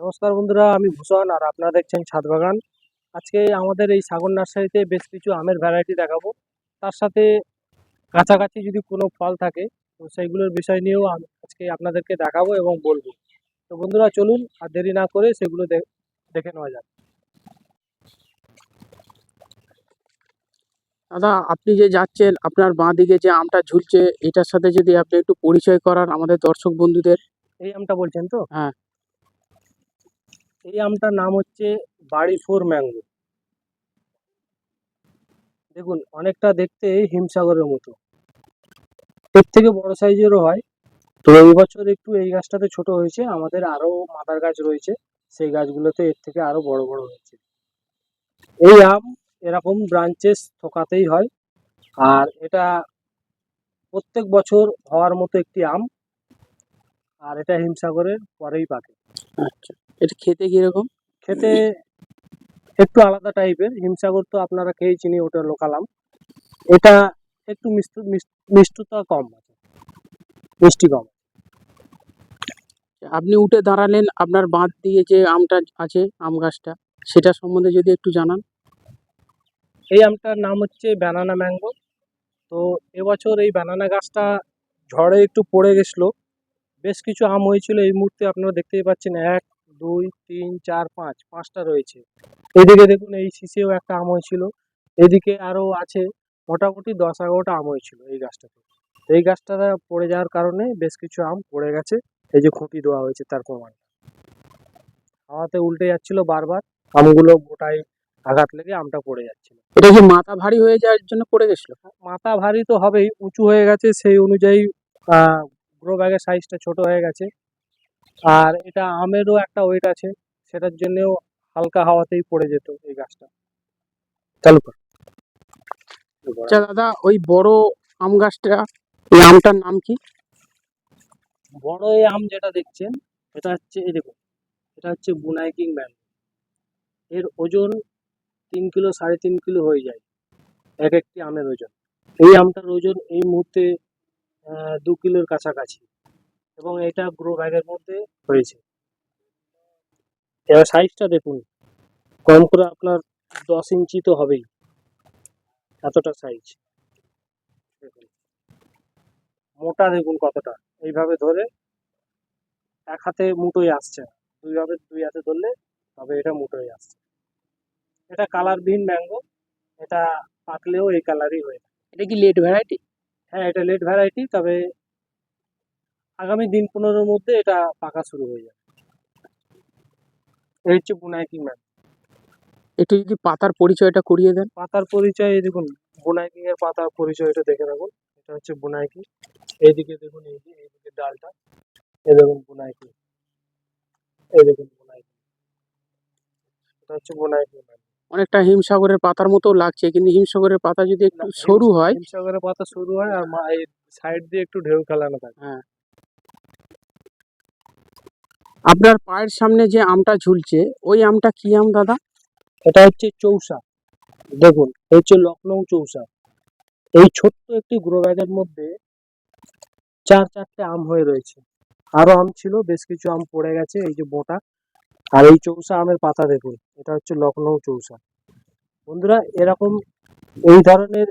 নমস্কার বন্ধুরা আমি ভূষণ আর আপনারা দেখছেন ছাদ বাগান। আজকে আমাদের এই সাগর নার্সারিতে বেশ কিছু আমের ভ্যারাইটি দেখাবো। তার সাথে কাছাকাছি যদি কোনো ফল থাকে তো সেইগুলোর বিষয় নিয়েও আজকে আপনাদেরকে দেখাবো এবং বলব। তো বন্ধুরা চলুন আর দেরি না করে সেগুলো দেখে নেওয়া যাক। দাদা আপনি যে যাচ্ছেন আপনার বাঁ দিকে যে আমটা ঝুলছে এটার সাথে যদি আপনি একটু পরিচয় করান আমাদের দর্শক বন্ধুদের। এই আমটা বলছেন তো? হ্যাঁ। এই আমটার নাম হচ্ছে বাড়ি ফোর ম্যাঙ্গো। দেখুন, অনেকটা দেখতে হিমসাগরের মতো। এর থেকে বড় সাইজেরও হয়। তো এই বছর একটু এই গাছটাতে ছোট হয়েছে। আমাদের আরও মাদার গাছ রয়েছে। সেই গাছগুলোতে এর থেকে আরও বড় বড় হয়েছে। এই আম এরকম ব্রাঞ্চেস থোকাতেই হয়। আর এটা প্রত্যেক বছর হওয়ার মতো একটি আম। আর এটা হিমসাগরের পরেই পাকে। আচ্ছা। এটা খেতে কীরকম? খেতে একটু আলাদা টাইপের। হিমসাগর তো আপনারা খেয়ে চিনি ওটা লোকাল আম। এটা একটু মিষ্ট মিষ্ট- মিষ্টতা কম আছে। মিষ্টি কম আপনি উঠে দাঁড়ালেন আপনার বাঁধ দিয়ে যে আমটা আছে আম গাছটা সেটা সম্বন্ধে যদি একটু জানান। এই আমটার নাম হচ্ছে ব্যানানা ম্যাঙ্গো তো এবছর এই ব্যানানা গাছটা ঝড়ে একটু পড়ে গেছিল। বেশ কিছু আম হয়েছিল এই মুহূর্তে আপনারা দেখতেই পাচ্ছেন এক দুই তিন চার পাঁচ পাঁচটা রয়েছে। এদিকে দেখুন এই শীষেও একটা আম হয়েছিল এদিকে আরও আছে মোটামুটি দশ এগারোটা আম হয়েছিল এই গাছটাতে। এই গাছটা পড়ে যাওয়ার কারণে বেশ কিছু আম পড়ে গেছে। এই যে খুঁটি দেওয়া হয়েছে তার প্রমাণ। হাওয়াতে উল্টে যাচ্ছিল বারবার আমগুলো গোটায় আঘাত লেগে আমটা পড়ে যাচ্ছিল। এটা কি মাথা ভারী হয়ে যাওয়ার জন্য পড়ে গেছিল? মাথা ভারী তো হবেই উঁচু হয়ে গেছে সেই অনুযায়ী গ্রো ব্যাগের সাইজটা ছোট হয়ে গেছে। আর এটা আমেরও একটা ওয়েট আছে সেটার জন্যও হালকা হাওয়াতেই পড়ে যেত এই গাছটা। চালু কর। আচ্ছা দাদা ওই বড় আম গাছটা এই আমটার নাম কি? বড় এই আম যেটা দেখছেন এটা হচ্ছে এই দেখুন এটা হচ্ছে বুনাই কিং ম্যান। এর ওজন তিন কিলো সাড়ে তিন কিলো হয়ে যায় এক একটি আমের ওজন। এই আমটার ওজন এই মুহূর্তে আহ, দু কিলোর কাছাকাছি। এবং এটা গ্রো ব্যাগের মধ্যে হয়েছে এবার সাইজটা দেখুন। কম করে আপনার দশ ইঞ্চি তো হবেই। এতটা সাইজ দেখুন। মোটা দেখুন কতটা। এইভাবে ধরে এক হাতে মুঠোই আসছে। দুই হাতে দুই হাতে ধরলে তবে এটা মুঠোই আসছে। এটা কালারবিহীন ম্যাঙ্গো এটা পাকলেও এই কালারই হয়ে। এটা কি লেট ভ্যারাইটি হ্যাঁ এটা লেট ভ্যারাইটি তবে আগামী দিন পনেরোর মধ্যে এটা পাকা শুরু হয়ে যাবে। এই হচ্ছে বুনাইকি ম্যাঙ্গো একটু যদি পাতার পরিচয়টা করিয়ে দেন। পাতার পরিচয় এই দেখুন বুনাইকিং এর পাতার পরিচয়টা দেখে রাখুন। এটা হচ্ছে বুনাইকি এইদিকে দেখুন এই যে এইদিকে ডালটা। এই দেখুন বুনাইকি এই দেখুন বুনাইকি এটা হচ্ছে বুনাইকি অনেকটা হিমসাগরের পাতার মতো লাগছে কিন্তু হিমসাগরের পাতা যদি একটু সরু হয় হিমসাগরের পাতা শুরু হয় আর এই সাইড দিয়ে একটু ঢেউ খেলানো থাকে। হ্যাঁ। আপনার পায়ের সামনে যে আমটা ঝুলছে, ওই আমটা কি আম দাদা? এটা হচ্ছে চৌসা। দেখুন হচ্ছে লখনৌ চৌসা। এই ছোট্ট একটি গ্রো ব্যাগের মধ্যে চার চারটে আম হয়ে রয়েছে। আরও আম ছিল, বেশ কিছু আম পড়ে গেছে, এই যে বোটা। আর এই চৌসা আমের পাতা দেখুন, এটা হচ্ছে লখনৌ চৌসা। বন্ধুরা, এরকম এই ধরনের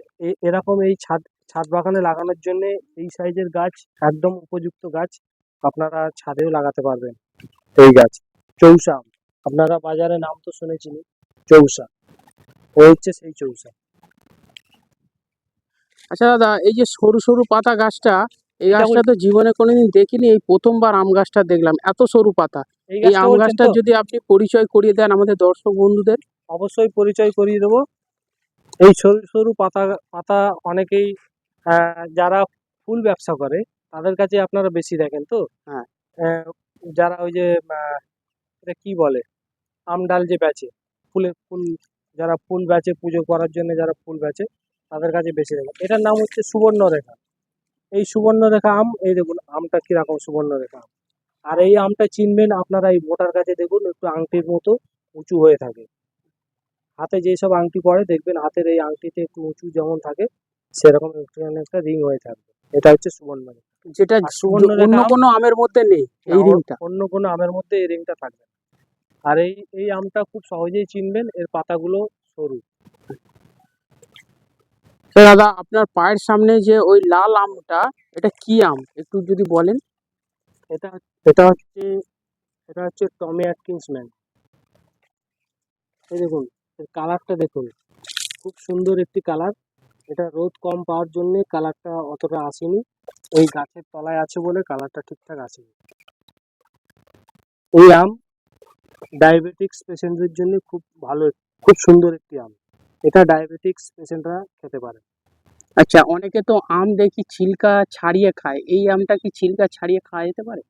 এরকম এই ছাদ ছাদ বাগানে লাগানোর জন্য এই সাইজের গাছ, একদম উপযুক্ত গাছ, আপনারা ছাদেও লাগাতে পারবেন। এই গাছ। চৌসা। আম আপনারা বাজারে নাম তো শুনেছেন। চৌসা। ও হচ্ছে সেই চৌসা। আচ্ছা দাদা এই যে সরু সরু পাতা গাছটা এই গাছটা তো জীবনে কোনোদিন দেখিনি এই প্রথমবার আম গাছটা দেখলাম। এত সরু পাতা। এই আম গাছটা যদি আপনি পরিচয় করিয়ে দেন আমাদের দর্শক বন্ধুদের। অবশ্যই পরিচয় করিয়ে দেবো। এই সরু সরু পাতা পাতা অনেকেই আহ, যারা ফুল ব্যবসা করে তাদের কাছে আপনারা বেশি দেখেন তো? হ্যাঁ। যারা ওই যে এটা কি বলে? আমডাল যে বেচে, ফুলের ফুল, যারা ফুল বেচে পুজো করার জন্য যারা ফুল বেচে, তাদের কাছে বেশি দেখেন এটার নাম হচ্ছে সুবর্ণরেখা। এই সুবর্ণরেখা আম, এই দেখুন, আমটা কীরকম সুবর্ণরেখা আম। আর এই আমটা চিনবেন, আপনারা এই মোটার কাছে দেখুন, একটু আংটির মতো উঁচু হয়ে থাকে। হাতে যেসব আংটি পরে দেখবেন হাতের এই আংটিতে একটু উঁচু যেমন থাকে, সেরকম একটুখানি একটা রিং হয়ে থাকবে। এটা হচ্ছে সুবর্ণরেখা। যেটা অন্য কোনো আমের মধ্যে নেই এই রিংটা। অন্য কোনো আমের মধ্যে এই রিংটা থাকবে আর এই এই আমটা খুব সহজেই চিনবেন এর পাতাগুলো সরু। দাদা আপনার পায়ের সামনে যে ওই লাল আমটা এটা কি আম? একটু যদি বলেন। এটা এটা হচ্ছে এটা হচ্ছে টমি অ্যাটকিন্স ম্যান। এই দেখুন এর কালারটা দেখুন। খুব সুন্দর একটি কালার। এটা রোদ কম পাওয়ার জন্য কালারটা অতটা আসেনি। এই গাছের তলায় আছে বলে কালারটা ঠিকঠাক আসেনি। এই আম ডায়াবেটিক্স পেশেন্টদের জন্য খুব ভালো খুব সুন্দর একটি আম। এটা ডায়াবেটিক্স পেশেন্টরা খেতে পারে। আচ্ছা অনেকে তো আম দেখি ছিলকা ছাড়িয়ে খায়। এই আমটা কি ছিলকা ছাড়িয়ে খাওয়া যেতে পারে?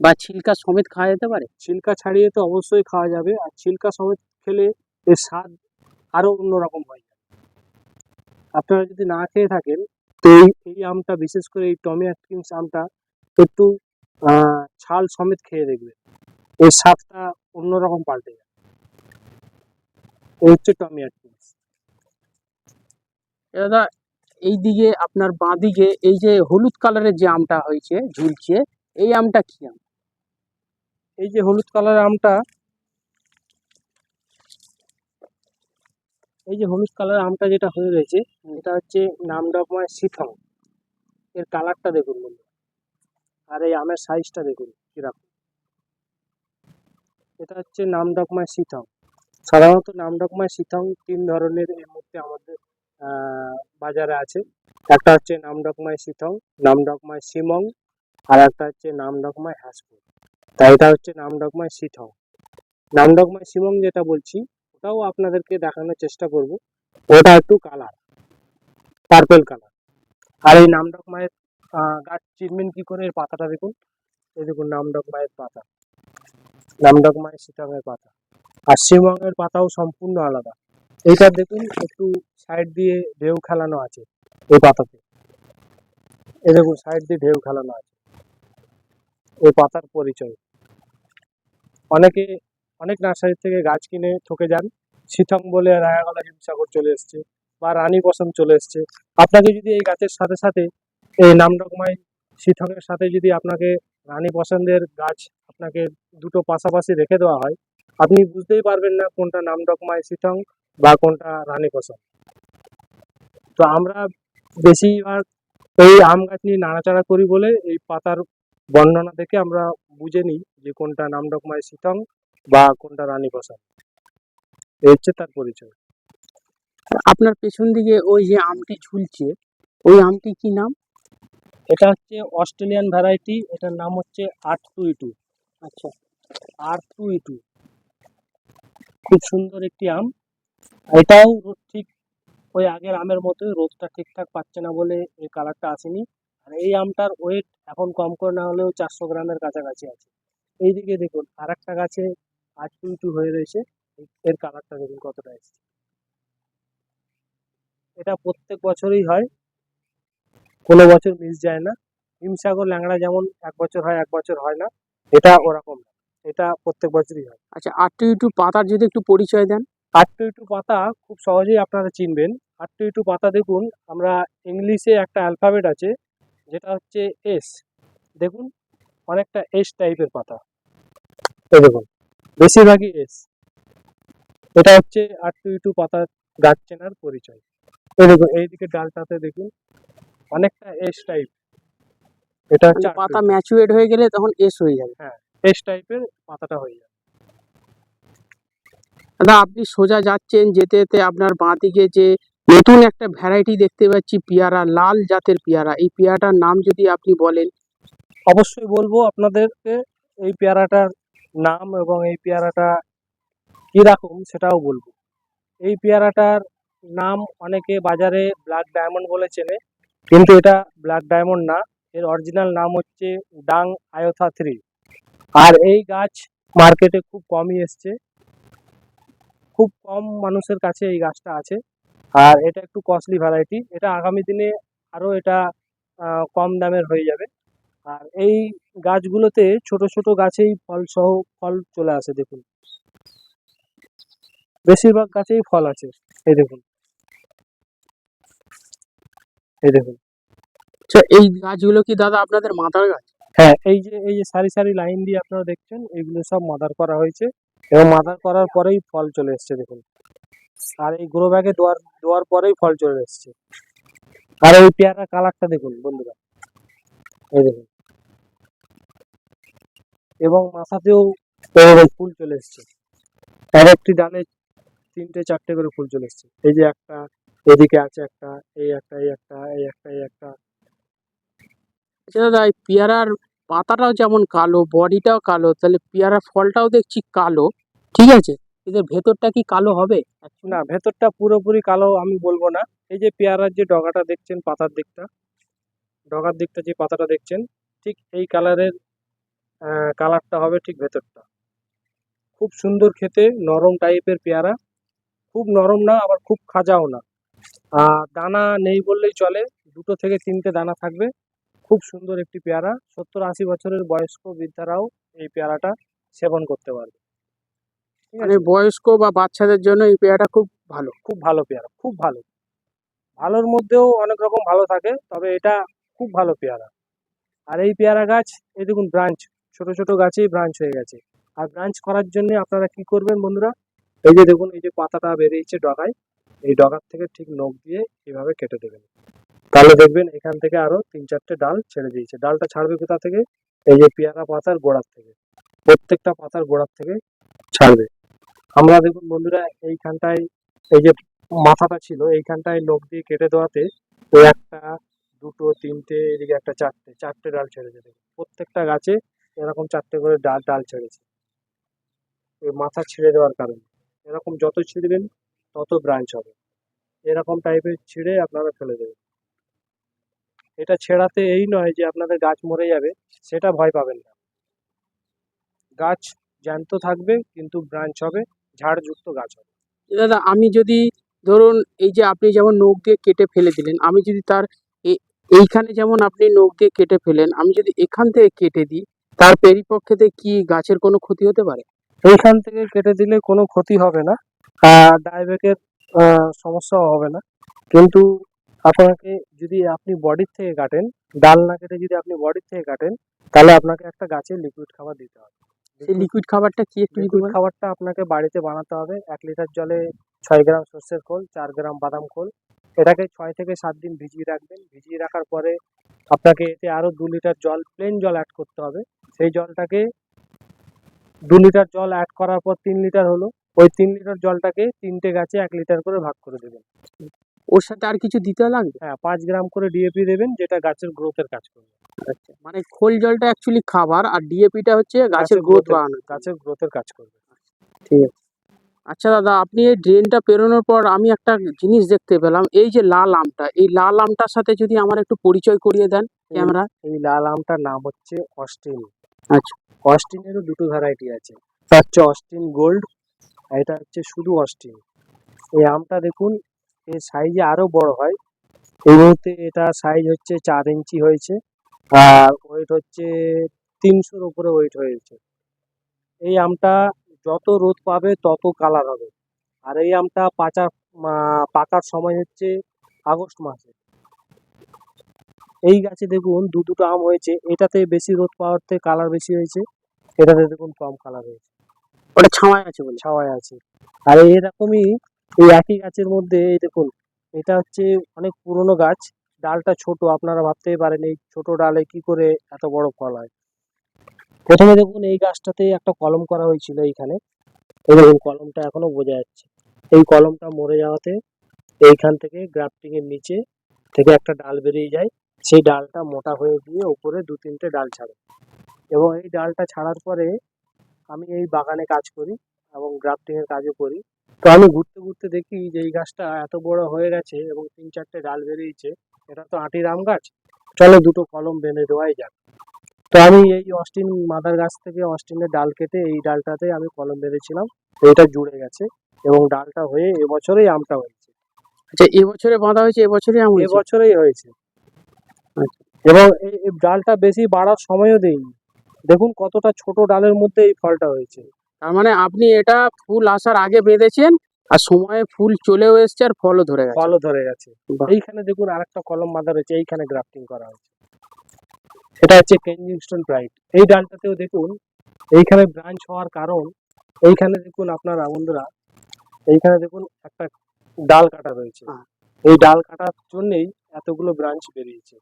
বা ছিলকা সমেত খাওয়া যেতে পারে? ছিলকা ছাড়িয়ে তো অবশ্যই খাওয়া যাবে। আর ছিলকা সমেত খেলে এর স্বাদ আরও অন্যরকম হয়। আপনারা যদি না খেয়ে থাকেন তো এই এই আমটা বিশেষ করে এই টমি অ্যাটকিন্স আমটা একটু ছাল সমেত খেয়ে দেখবেন। এর স্বাদটা অন্যরকম পাল্টে যায়। এই হচ্ছে টমি অ্যাটকিন্স দাদা এই দিকে আপনার বাঁ দিকে এই যে হলুদ কালারের যে আমটা হয়েছে ঝুলছে এই আমটা কি আম? এই যে হলুদ কালারের আমটা এই যে হলুদ কালারের আমটা যেটা হয়ে রয়েছে, এটা হচ্ছে নামডকমায় সিথং। এর কালারটা দেখুন বন্ধু আর এই আমের সাইজটা দেখুন কীরকম। এটা হচ্ছে নামডকমায় সিথং। সাধারণত নামডকমায় সিথং তিন ধরনের এর মধ্যে আমাদের বাজারে আছে। একটা হচ্ছে নামডকমায় সিথং নামডকমায় সিমং, আর একটা হচ্ছে নামডকমায় হাসপুর তাই এটা হচ্ছে নামডকমায় সিথং। নামডকমায় সিমং যেটা বলছি ওটাও আপনাদেরকে দেখানোর চেষ্টা করব। ওটা? একটু কালার পার্পল কালার আর এই নামডক মায়ের গাছ চিনবেন কি করে এর পাতাটা দেখুন? এই দেখুন নামডক মায়ের পাতা। নামডক মায়ের সিটংয়ের পাতা। আর শিমংয়ের পাতাও সম্পূর্ণ আলাদা। এইটা দেখুন একটু সাইড দিয়ে ঢেউ খেলানো আছে এই পাতাতে। এই দেখুন সাইড দিয়ে ঢেউ খেলানো আছে। এই পাতার পরিচয়। অনেকে অনেক নার্সারি থেকে গাছ কিনে ঠকে যান। সিথং বলে রায়াগলা হিমসাগর চলে এসছে বা রানী বসন্ত চলে এসছে। আপনাকে যদি এই গাছের সাথে সাথে এই নামডকমাই শীতংয়ের সাথে যদি আপনাকে রানী পছন্দের গাছ আপনাকে দুটো পাশাপাশি রেখে দেওয়া হয়, আপনি বুঝতেই পারবেন না কোনটা নামডকমাই শীতং বা কোনটা রানী পছন্দ তো আমরা বেশিরভাগ এই আম গাছ নিয়ে নাড়াচাড়া করি বলে এই পাতার বর্ণনা দেখে আমরা বুঝে নিই যে কোনটা নামডকমাই সিথং বা কোনটা রানী পছন্দ এই হচ্ছে তার পরিচয়। আপনার পেছন দিকে ওই যে আমটি ঝুলছে ওই আমটি কি নাম? এটা হচ্ছে অস্ট্রেলিয়ান ভ্যারাইটি এটার নাম হচ্ছে আট টু টু আচ্ছা। আর টু টু খুব সুন্দর একটি আম। এটাও রোদ ঠিক ওই আগের আমের মতোই রোদটা ঠিকঠাক পাচ্ছে না বলে এই কালারটা আসেনি। আর এই আমটার ওয়েট এখন কম করে না হলেও চারশো গ্রামের কাছাকাছি আছে। এইদিকে দেখুন আর একটা গাছে আট টু টু হয়ে রয়েছে এর কালারটা দেখুন কতটা এসছে। এটা প্রত্যেক বছরই হয় কোনো বছর মিস যায় না। হিমসাগর ল্যাংড়া যেমন এক বছর হয় এক বছর হয় না এটা ওরকম না এটা প্রত্যেক বছরই হয়। আচ্ছা আটটু ইটু পাতার যদি একটু পরিচয় দেন। আটটু ইটু পাতা খুব সহজেই আপনারা চিনবেন। আটটু ইটু পাতা দেখুন আমরা ইংলিশে একটা অ্যালফাবেট আছে যেটা হচ্ছে এস। দেখুন অনেকটা এস টাইপের পাতা। এই দেখুন বেশিরভাগই এস এটা হচ্ছে আটটু ইটু পাতা গাছ চেনার পরিচয়। এই দেখুন এইদিকে ডালটাতে দেখুন অনেকটা এস টাইপ এটা হচ্ছে মানে পাতা ম্যাচুরেট হয়ে গেলে তখন এস হয়ে যাবে। হ্যাঁ এস টাইপের পাতাটা হয়ে যায় দাদা আপনি সোজা যাচ্ছেন যেতে যেতে আপনার বাঁ দিকে যে নতুন একটা ভ্যারাইটি দেখতে পাচ্ছি পেয়ারা লাল জাতের পেয়ারা। এই পেয়ারাটার নাম যদি আপনি বলেন। অবশ্যই বলব আপনাদেরকে এই পেয়ারাটার নাম এবং এই পেয়ারাটা কীরকম সেটাও বলব। এই পেয়ারাটার নাম অনেকে বাজারে ব্ল্যাক ডায়মন্ড বলে চেনে, কিন্তু এটা ব্ল্যাক ডায়মন্ড না। এর অরিজিনাল নাম হচ্ছে ডাং আয়োথা থ্রি আর এই গাছ মার্কেটে খুব কমই এসছে। খুব কম মানুষের কাছে এই গাছটা আছে। আর এটা একটু কস্টলি ভ্যারাইটি এটা আগামী দিনে আরও এটা কম দামের হয়ে যাবে। আর এই গাছগুলোতে ছোট ছোট গাছেই ফল সহ ফল চলে আসে দেখুন। বেশিরভাগ গাছেই ফল আছে এই দেখুন। এই দেখুন। আচ্ছা এই গাছগুলো কি দাদা আপনাদের মাথার গাছ? হ্যাঁ এই যে এই যে সারি সারি লাইন দিয়ে আপনারা দেখছেন এইগুলো সব মাদার করা হয়েছে। এবং মাদার করার পরেই ফল চলে এসছে দেখুন। আর এই গ্রো ব্যাগে দেওয়ার দেওয়ার পরেই ফল চলে এসছে। আর এই পেয়ারা কালারটা দেখুন বন্ধুরা। এই দেখুন। এবং মাথাতেও ফুল চলে এসছে। এক একটি ডালে তিনটে, চারটে করে ফুল চলে এসছে। এই যে একটা, এদিকে আছে একটা, এই একটা এই একটা এই একটা এই একটা। আচ্ছা দাদা, এই পেয়ারার পাতাটাও যেমন কালো, বডিটাও কালো, তাহলে পেয়ারার ফলটাও দেখছি কালো, ঠিক আছে? এদের ভেতরটা কি কালো হবে? না, ভেতরটা পুরোপুরি কালো আমি বলব না। এই যে পেয়ারার যে ডগাটা দেখছেন, পাতার দিকটা, ডগার দিকটা যে পাতাটা দেখছেন, ঠিক এই কালারের কালারটা হবে ঠিক ভেতরটা। খুব সুন্দর খেতে নরম টাইপের পেয়ারা। খুব নরম না আবার খুব খাজাও না। আর দানা নেই বললেই চলে দুটো থেকে তিনটে দানা থাকবে। খুব সুন্দর একটি পেয়ারা সত্তর আশি বছরের বয়স্ক বৃদ্ধারাও এই পেয়ারাটা সেবন করতে পারবে। মানে বয়স্ক বা বাচ্চাদের জন্য এই পেয়ারাটা খুব ভালো। খুব ভালো পেয়ারা খুব ভালো। ভালোর মধ্যেও অনেক রকম ভালো থাকে তবে এটা খুব ভালো পেয়ারা। আর এই পেয়ারা গাছ এই দেখুন ব্রাঞ্চ ছোট ছোট গাছেই ব্রাঞ্চ হয়ে গেছে। আর ব্রাঞ্চ করার জন্য আপনারা কি করবেন বন্ধুরা? এই যে দেখুন, এই যে পাতাটা বেরিয়েছে ডগায়। এই ডগার থেকে ঠিক নখ দিয়ে এভাবে কেটে দেবেন। তাহলে দেখবেন এখান থেকে আরও তিন চারটে ডাল ছেড়ে দিয়েছে। ডালটা ছাড়বে কোথা থেকে? এই যে পেয়ারা পাতার গোড়ার থেকে। প্রত্যেকটা পাতার গোড়ার থেকে ছাড়বে। আমরা দেখুন বন্ধুরা, এইখানটায় এই যে মাথাটা ছিল, এইখানটায় নখ দিয়ে কেটে দেওয়াতে ওই একটা, দুটো, তিনটে, এদিকে একটা, চারটে চারটে ডাল ছেড়ে দেখুন প্রত্যেকটা গাছে এরকম চারটে করে ডাল ডাল ছেড়েছে। ওই মাথা ছিঁড়ে দেওয়ার কারণে। এরকম যত ছিঁড়বেন তত ব্রাঞ্চ হবে। এরকম টাইপের ছিঁড়ে আপনারা ফেলে দেবেন। এটা ছেঁড়াতে এই নয় যে আপনাদের গাছ মরে যাবে, সেটা ভয় পাবেন না। গাছ জ্যান্ত থাকবে, কিন্তু ব্রাঞ্চ হবে, ঝাড়যুক্ত গাছ হবে। দাদা, আমি যদি ধরুন এই যে আপনি যেমন নখ দিয়ে কেটে ফেলে দিলেন, আমি যদি তার এইখানে যেমন আপনি নখ দিয়ে কেটে ফেলেন, আমি যদি এখান থেকে কেটে দিই তার পরিপ্রেক্ষিতে কি গাছের কোনো ক্ষতি হতে পারে? এইখান থেকে কেটে দিলে কোনো ক্ষতি হবে না। ডায়াবেটিকের সমস্যাও হবে না। কিন্তু আপনাকে যদি আপনি বডির থেকে কাটেন ডাল না কেটে যদি আপনি বডির থেকে কাটেন তাহলে আপনাকে একটা গাছের লিকুইড খাবার দিতে হবে। সেই লিকুইড খাবারটা কি একটু লিকুইড খাবারটা আপনাকে বাড়িতে বানাতে হবে। এক লিটার জলে ছয় গ্রাম সর্ষের খোল চার গ্রাম বাদাম খোল। এটাকে ছয় থেকে সাত দিন ভিজিয়ে রাখবেন। ভিজিয়ে রাখার পরে আপনাকে এতে আরও দু লিটার জল প্লেন জল অ্যাড করতে হবে। সেই জলটাকে দু লিটার জল অ্যাড করার পর তিন লিটার হলো। ওই তিন লিটার জলটাকে তিনটে গাছে এক লিটার করে ভাগ করে দেবেন। ওর সাথে আর কিছু দিতে লাগবে? হ্যাঁ পাঁচ গ্রাম করে ডিএপি দেবেন যেটা গাছের গ্রোথের কাজ করবে। আচ্ছা মানে খোল জলটা অ্যাকচুয়ালি খাবার আর ডিএপিটা হচ্ছে গাছের গ্রোথ বাড়ানো। গাছের গ্রোথের কাজ করবে। ঠিক আছে। আচ্ছা দাদা আপনি এই ড্রেনটা পেরোনোর পর আমি একটা জিনিস দেখতে পেলাম এই যে লাল আমটা এই লাল আমটার সাথে যদি আমার একটু পরিচয় করিয়ে দেন ক্যামেরা। এই লাল আমটার নাম হচ্ছে অস্টিন আচ্ছা। অস্টিনেরও দুটো ভ্যারাইটি আছে। একটা হচ্ছে অস্টিন গোল্ড আর এটা হচ্ছে শুধু অস্টিন। এই আমটা দেখুন এর সাইজে আরও বড় হয়। এই মুহূর্তে এটা সাইজ হচ্ছে চার ইঞ্চি হয়েছে আর ওয়েট হচ্ছে তিনশোর উপরে ওয়েট হয়েছে। এই আমটা যত রোদ পাবে তত কালার হবে। আর এই আমটা পাচা আহ, পাকার সময় হচ্ছে আগস্ট মাসে। এই গাছে দেখুন দু দুটো আম হয়েছে। এটাতে বেশি রোদ পাওয়াতে কালার বেশি হয়েছে। এটাতে দেখুন কম কালার হয়েছে। ওটা ছাওয়ায় আছে বলে। ছাওয়ায় আছে। আর এরকমই এই একই গাছের মধ্যে এই দেখুন, এটা হচ্ছে অনেক পুরনো গাছ। ডালটা ছোট, আপনারা ভাবতেই পারেন এই ছোট ডালে কি করে এত বড় ফল হয়। প্রথমে দেখুন এই গাছটাতে একটা কলম করা হয়েছিল এইখানে। এই দেখুন, কলমটা এখনও বোঝা যাচ্ছে। এই কলমটা মরে যাওয়াতে এইখান থেকে গ্রাফটিং এর নিচে থেকে একটা ডাল বেরিয়ে যায়। সেই ডালটা মোটা হয়ে গিয়ে ওপরে দু তিনটে ডাল ছাড়ে। এবং এই ডালটা ছাড়ার পরে আমি এই বাগানে কাজ করি এবং গ্রাফটিং এর কাজও করি। তো আমি ঘুরতে ঘুরতে দেখি যে এই গাছটা এত বড় হয়ে গেছে এবং তিন চারটে ডাল বেরিয়েছে এটা তো আটির আম গাছ। চলো দুটো কলম বেঁধে দেওয়াই যাক। তো আমি এই অস্টিন মাদার গাছ থেকে অস্টিনের ডাল কেটে এই ডালটাতে আমি কলম বেঁধেছিলাম। তো এটা জুড়ে গেছে এবং ডালটা হয়ে এবছরেই আমটা হয়েছে। আচ্ছা এবছরে বাঁধা হয়েছে এবছরে আম এবছরেই হয়েছে। এবং এই ডালটা বেশি বাড়ার সময়ও দেয়নি দেখুন কতটা ছোট ডালের মধ্যে এই ফলটা হয়েছে। তার মানে আপনি এটা ফুল আসার আগে বেঁধেছেন আর সময়ে ফুল চলেও এসছে আর ফলও ধরে গেছে। ফলও ধরে গেছে। এইখানে দেখুন আরেকটা কলম বাঁধা রয়েছে এইখানে গ্রাফটিং করা হয়েছে। সেটা হচ্ছে কেনজিংস্টন প্রাইড এই ডালটাতেও দেখুন এইখানে ব্রাঞ্চ হওয়ার কারণ এইখানে দেখুন আপনারা বন্ধুরা এইখানে দেখুন একটা ডাল কাটা রয়েছে। এই ডাল কাটার জন্যেই এতগুলো ব্রাঞ্চ বেরিয়েছে।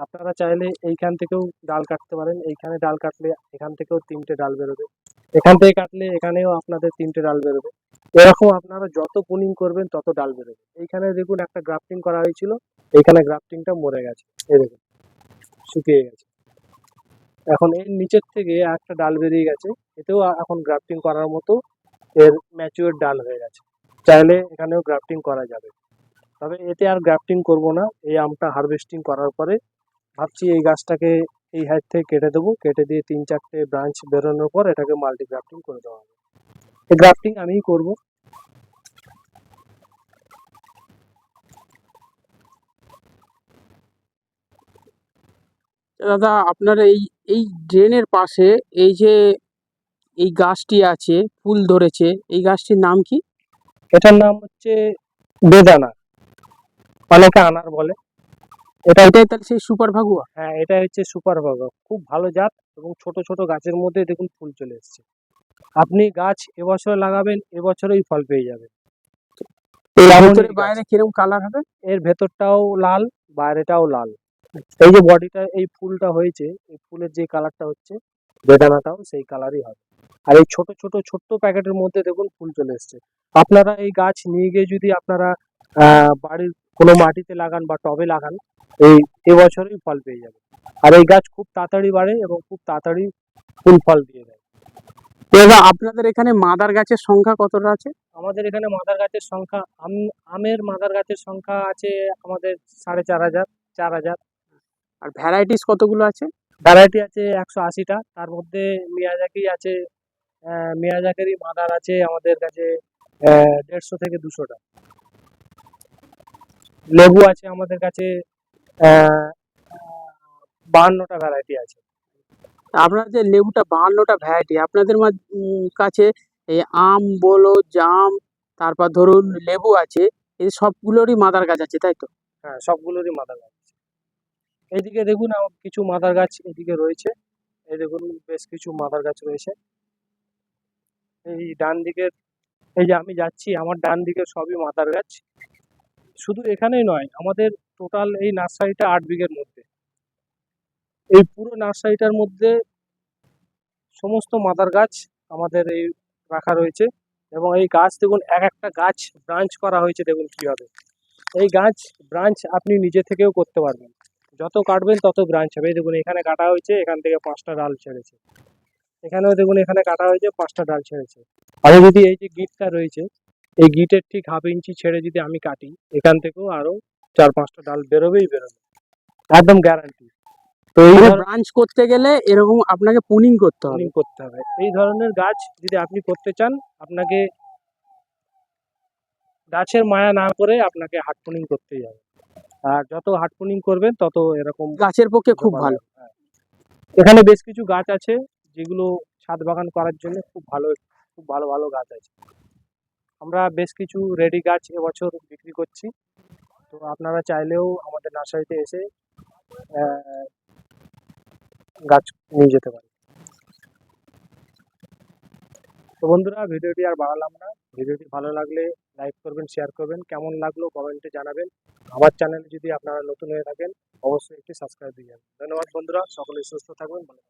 আপনারা চাইলে এইখান থেকেও ডাল কাটতে পারেন। এইখানে ডাল কাটলে এখান থেকেও তিনটে ডাল বেরোবে। এখান থেকে কাটলে এখানেও আপনাদের তিনটে ডাল বেরোবে। এরকম আপনারা যত পুনিং করবেন, তত ডাল বেরোবে। এইখানে দেখুন একটা গ্রাফটিং করা হয়েছিল। এইখানে গ্রাফটিংটা মরে গেছে। এই দেখুন, শুকিয়ে গেছে। এখন এর নিচের থেকে একটা ডাল বেরিয়ে গেছে। এতেও এখন গ্রাফটিং করার মতো এর ম্যাচিওর ডাল হয়ে গেছে। চাইলে এখানেও গ্রাফটিং করা যাবে। তবে এতে আর গ্রাফটিং করব না। এই আমটা হারভেস্টিং করার পরে ভাবছি এই গাছটাকে এই হাইট থেকে কেটে দেবো। কেটে দিয়ে তিন চারটে ব্রাঞ্চ বেরোনোর পর এটাকে মাল্টি গ্রাফটিং করে দেওয়া হবে। এই গ্রাফটিং আমিই করব। দাদা আপনার এই এই ড্রেনের পাশে এই যে এই গাছটি আছে ফুল ধরেছে এই গাছটির নাম কি? এটার নাম হচ্ছে বেদানা। অনেকে আনার বলে। এটা এটাই তাহলে সেই সুপার ভাগুয়া? হ্যাঁ এটা হচ্ছে সুপার বাগা খুব ভালো জাত এবং ছোট ছোট গাছের মধ্যে দেখুন ফুল চলে এসেছে। আপনি গাছ এবছর লাগাবেন এবছরেই ফল পেয়ে যাবেন। বাইরে কীরকম কালার হবে? এর ভেতরটাও লাল বাইরেটাও লাল। এই যে বডিটা এই ফুলটা হয়েছে এই ফুলের যে কালারটা হচ্ছে বেদানাটাও সেই কালারই হবে। আর এই ছোট ছোট ছোট্ট প্যাকেটের মধ্যে দেখুন ফুল চলে এসছে। আপনারা এই গাছ নিয়ে গিয়ে যদি আপনারা বাড়ির কোনো মাটিতে লাগান বা টবে লাগান এই এবছরই ফল পেয়ে যাবে। আর এই গাছ খুব তাড়াতাড়ি বাড়ে এবং খুব তাড়াতাড়ি ফুল ফল দিয়ে দেয়। এবার আপনাদের এখানে মাদার গাছের সংখ্যা কতটা আছে? আমাদের এখানে মাদার গাছের সংখ্যা আম আমের মাদার গাছের সংখ্যা আছে আমাদের সাড়ে চার হাজার চার হাজার। আর ভ্যারাইটিস কতগুলো আছে? ভ্যারাইটি আছে একশো আশিটা তার মধ্যে মিয়াজাকি আছে মিয়াজাকেরই মাদার আছে আমাদের কাছে দেড়শো থেকে দুশোটা। লেবু আছে আমাদের কাছে বাহান্নটা ভ্যারাইটি আছে। আপনার যে লেবুটা বাহান্নটা ভ্যারাইটি আপনাদের কাছে এই আম বলো জাম তারপর ধরুন লেবু আছে এই সবগুলোরই মাদার গাছ আছে তাই তো? হ্যাঁ সবগুলোরই মাদার গাছ আছে। এইদিকে দেখুন কিছু মাদার গাছ এদিকে রয়েছে। এই দেখুন বেশ কিছু মাদার গাছ রয়েছে। এই ডান দিকের এই যে আমি যাচ্ছি আমার ডান দিকে সবই মাদার গাছ। শুধু এখানেই নয় আমাদের টোটাল এই নার্সারিটা আট বিঘের মধ্যে। এই পুরো নার্সারিটার মধ্যে সমস্ত মাদার গাছ আমাদের এই রাখা রয়েছে এবং এই গাছ দেখুন, এক একটা গাছ ব্রাঞ্চ করা হয়েছে দেখুন কীভাবে। এই গাছ ব্রাঞ্চ আপনি নিজে থেকেও করতে পারবেন। যত কাটবেন তত ব্রাঞ্চ হবে। দেখুন, এখানে কাটা হয়েছে, এখান থেকে পাঁচটা ডাল ছেড়েছে। এখানেও দেখুন, এখানে কাটা হয়েছে, পাঁচটা ডাল ছেড়েছে। আমি যদি এই যে গিটটা রয়েছে, এই গিটের ঠিক হাফ ইঞ্চি ছেড়ে যদি আমি কাটি, এখান থেকেও আরও চার পাঁচটা ডাল বেরোবেই বেরোবে। একদম গ্যারান্টি তো এই ব্রাঞ্চ করতে গেলে এরকম আপনাকে পুনিং করতে হবে। করতে হবে। এই ধরনের গাছ যদি আপনি করতে চান আপনাকে গাছের মায়া না করে আপনাকে হাট পুনিং করতেই হবে। আর যত হাট পুনিং করবেন তত এরকম গাছের পক্ষে খুব ভালো। হ্যাঁ। এখানে বেশ কিছু গাছ আছে যেগুলো ছাদ বাগান করার জন্য খুব ভালো খুব ভালো ভালো গাছ আছে। আমরা বেশ কিছু রেডি গাছ এবছর বিক্রি করছি। তো আপনারা চাইলেও আমাদের নার্সারিতে এসে গাছ নিয়ে যেতে পারেন। তো বন্ধুরা, ভিডিওটি আর বাড়ালাম না। ভিডিওটি ভালো লাগলে লাইক করবেন, শেয়ার করবেন। কেমন লাগল কমেন্টে জানাবেন। আমার চ্যানেলে যদি আপনারা নতুন হয়ে থাকেন, অবশ্যই একটি সাবস্ক্রাইব দিয়ে যাবেন। ধন্যবাদ বন্ধুরা, সকলে সুস্থ থাকবেন, ভালো